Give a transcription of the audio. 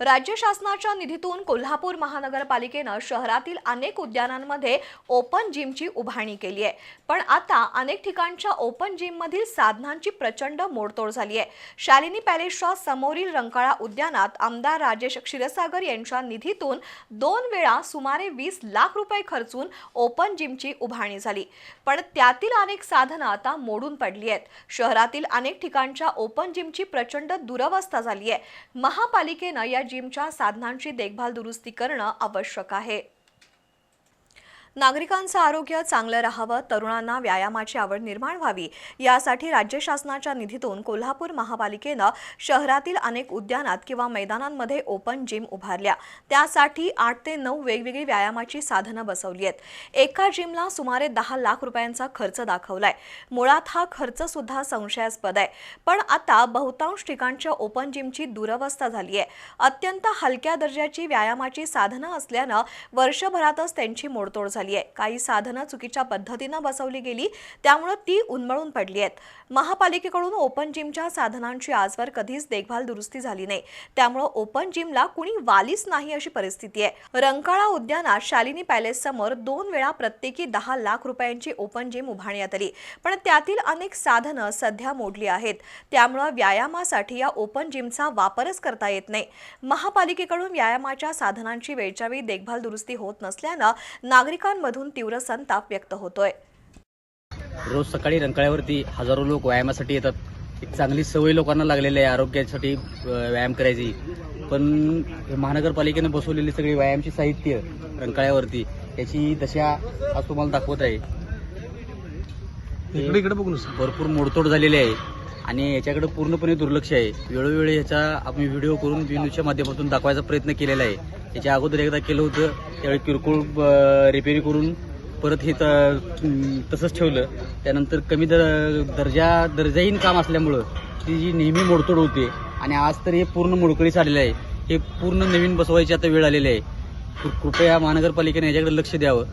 राज्य शासनाच्या निधीतून कोल्हापूर महानगरपालिकेनं शहरातील अनेक उद्यानांमध्ये ओपन जिमची उभारणी केली आहे. पण आता अनेक ठिकाणच्या ओपन जिममधील साधनांची प्रचंड मोडतोड झाली आहे. शालिनी पॅलेसच्या समोरील रंकाळा उद्यानात आमदार राजेश क्षीरसागर यांच्या निधीतून दोन वेळा सुमारे वीस लाख रुपये खर्चून ओपन जिमची उभारणी झाली. पण त्यातील अनेक साधनं आता मोडून पडली आहेत. शहरातील अनेक ठिकाणच्या ओपन जिमची प्रचंड दुरवस्था झाली आहे. महापालिकेनं या जिमच्या साधनांची देखभाल दुरुस्ती करणं आवश्यक आहे. नागरिकांचं आरोग्य चांगलं राहावं तरुणांना व्यायामाची आवड निर्माण व्हावी यासाठी राज्य शासनाच्या निधीतून कोल्हापूर महापालिकेनं शहरातील अनेक उद्यानात किंवा मैदानांमध्ये ओपन जिम उभारल्या. त्यासाठी आठ ते नऊ वेगवेगळी व्यायामाची साधनं बसवली आहेत. एका जिमला सुमारे दहा लाख रुपयांचा खर्च दाखवलाय. मुळात हा खर्च सुद्धा संशयास्पद आहे. पण आता बहुतांश ठिकाणच्या ओपन जिमची दुरवस्था झाली आहे. अत्यंत हलक्या दर्जाची व्यायामाची साधनं असल्यानं वर्षभरातच त्यांची मोडतोड झाली. आहे. काही साधनं चुकीच्या पद्धतीनं बसवली गेली त्यामुळं ती उन्मळून पडली आहेत. महापालिकेकडून ओपन जिमच्या साधनांची आजवर कधीच देखभाल दुरुस्ती झाली नाही. त्यामुळं ओपन जिमला कुणी वालीच नाही अशी परिस्थिती आहे. रंकाळा उद्यानात शालिनी पॅलेस समोर दोन वेळा प्रत्येकी दहा लाख रुपयांची ओपन जिम उभारण्यात आली. पण त्यातील अनेक साधनं सध्या मोडली आहेत. त्यामुळं व्यायामासाठी या ओपन जिमचा वापरच करता येत नाही. महापालिकेकडून व्यायामाच्या साधनांची वेळच्या वेळी देखभाल दुरुस्ती होत नसल्यानं नागरिक नागरिकांमधून तीव्र संताप व्यक्त होतोय. रोज सकाळी रंकाळ्यावरती हजारो लोक व्यायामासाठी येतात. एक चांगली सवय लोकांना लागलेली आहे आरोग्यासाठी व्यायाम करायची. पण महानगरपालिकेने बसवलेली सगळी व्यायामची साहित्य रंकाळ्यावरती याची दशा आज तुम्हाला दाखवत आहे. इकडे इकडे भरपूर मोडतोड झालेली आहे आणि याच्याकडे पूर्णपणे दुर्लक्ष आहे. वेळोवेळी ह्याचा आम्ही व्हिडिओ करून बी न्यूजच्या माध्यमातून दाखवायचा प्रयत्न केलेला आहे. त्याच्या अगोदर एकदा केलं होतं. त्यावेळी किरकोळ रिपेअरी करून परत हे त- तसंच ठेवलं. त्यानंतर कमी दर दर्जा दर्जाहीन काम असल्यामुळं ती जी नेहमी मोडतोड होते आणि आज तर हे पूर्ण मोडकळीस आलेलं आहे. हे पूर्ण नवीन बसवायची आता वेळ आलेली आहे. कृपया महानगरपालिकेने याच्याकडे लक्ष द्यावं.